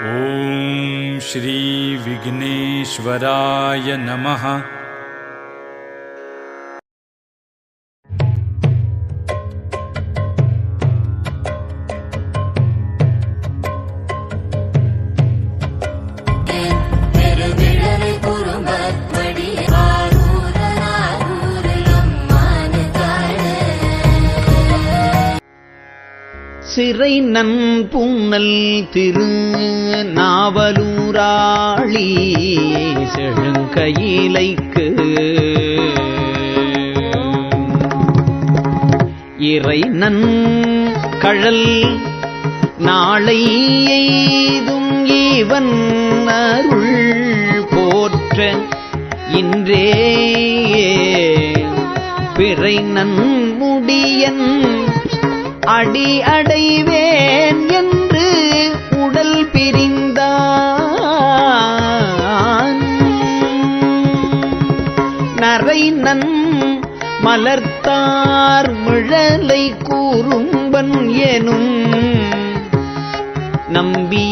ॐ श्रीविघ्नेश्वराय नमः சிறை நன்புண்ணல் திரு நாவலூராளி செழுங்கையிலைக்கு. இறை நன் கழல் நாளை எய்தும் ஈவன் அருள் போற்ற இன்றே. பிறை நன்முடியன் அடி அடைவேன் என்று உடல் பிரிந்தான். நரை நன் மலர்த்தார் மிழலை கூறும்பன் எனும் நம்பி